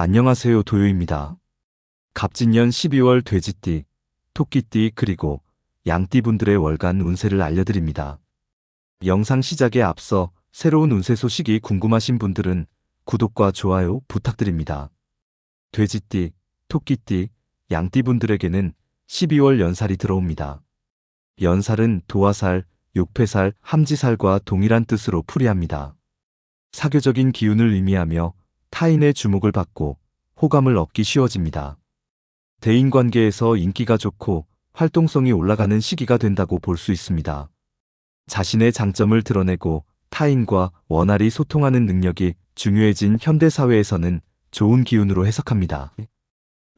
안녕하세요 도요입니다. 갑진년 12월 돼지띠, 토끼띠 그리고 양띠분들의 월간 운세를 알려드립니다. 영상 시작에 앞서 새로운 운세 소식이 궁금하신 분들은 구독과 좋아요 부탁드립니다. 돼지띠, 토끼띠, 양띠분들에게는 12월 연살이 들어옵니다. 연살은 도화살, 욕패살, 함지살과 동일한 뜻으로 풀이합니다. 사교적인 기운을 의미하며 타인의 주목을 받고 호감을 얻기 쉬워집니다. 대인관계에서 인기가 좋고 활동성이 올라가는 시기가 된다고 볼 수 있습니다. 자신의 장점을 드러내고 타인과 원활히 소통하는 능력이 중요해진 현대사회에서는 좋은 기운으로 해석합니다.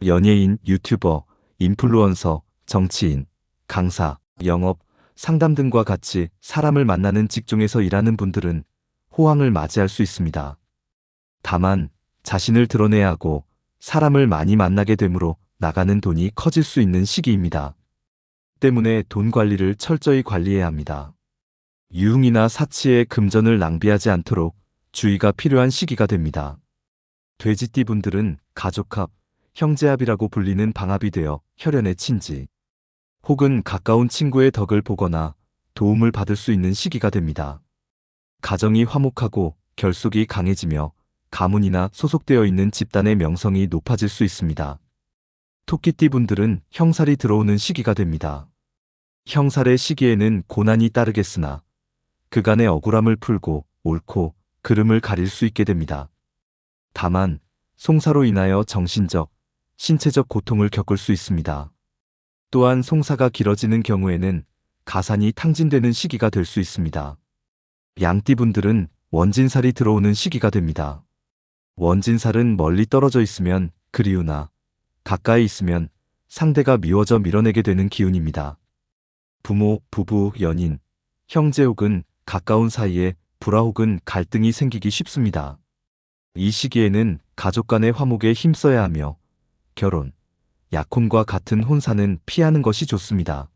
연예인, 유튜버, 인플루언서, 정치인, 강사, 영업, 상담 등과 같이 사람을 만나는 직종에서 일하는 분들은 호황을 맞이할 수 있습니다. 다만 자신을 드러내야 하고 사람을 많이 만나게 되므로 나가는 돈이 커질 수 있는 시기입니다. 때문에 돈 관리를 철저히 관리해야 합니다. 유흥이나 사치에 금전을 낭비하지 않도록 주의가 필요한 시기가 됩니다. 돼지띠 분들은 가족합, 형제합이라고 불리는 방합이 되어 혈연의 친지, 혹은 가까운 친구의 덕을 보거나 도움을 받을 수 있는 시기가 됩니다. 가정이 화목하고 결속이 강해지며 가문이나 소속되어 있는 집단의 명성이 높아질 수 있습니다. 토끼띠 분들은 형살이 들어오는 시기가 됩니다. 형살의 시기에는 고난이 따르겠으나 그간의 억울함을 풀고 옳고 그름을 가릴 수 있게 됩니다. 다만 송사로 인하여 정신적, 신체적 고통을 겪을 수 있습니다. 또한 송사가 길어지는 경우에는 가산이 탕진되는 시기가 될 수 있습니다. 양띠분들은 원진살이 들어오는 시기가 됩니다. 원진살은 멀리 떨어져 있으면 그리우나 가까이 있으면 상대가 미워져 밀어내게 되는 기운입니다. 부모, 부부, 연인, 형제 혹은 가까운 사이에 불화 혹은 갈등이 생기기 쉽습니다. 이 시기에는 가족 간의 화목에 힘써야 하며 결혼, 약혼과 같은 혼사는 피하는 것이 좋습니다.